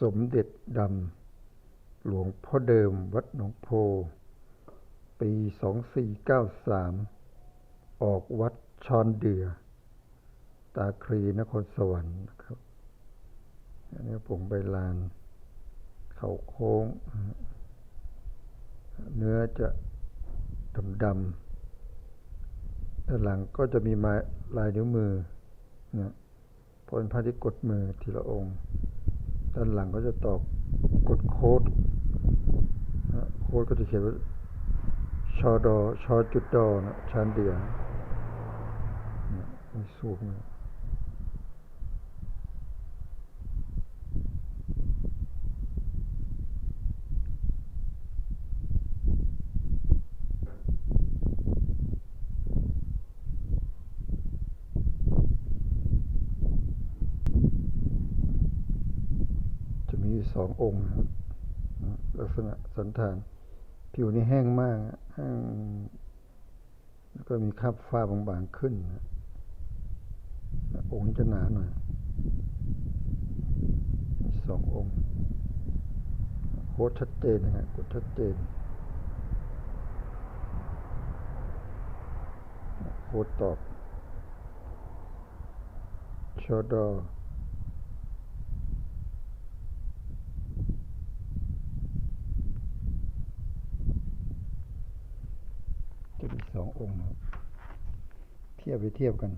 สมเด็จดำ หลวงพ่อเดิมวัดหนองโพ ปี 2493 ออกวัดชอนเดือ ตาครีนครสวรรค์นะครับอันนี้ผงใบลาน เขาโค้ง เนื้อจะดำๆด้านหลังก็จะมีมาลายนิ้วมือนะเพระที่กดมือทีละองค์ ด้านหลังก็จะตอกกดโค้ดโค้ดก็จะเขียนว่าชอดอชอจุดดอนะชานเดียนะมีสูงนะ สององค์นะลักษณะสันฐาน ผิวนี่แห้งมากแห้งแล้วก็มีคราบฝ้าบางๆขึ้น องค์นี้จะหนาหน่อยสององค์โคตรชัดเจนนะฮะโคตรชัดเจนโคตรตอบชอดอ จะมี สององค์ครับ เทียบไปเทียบกัน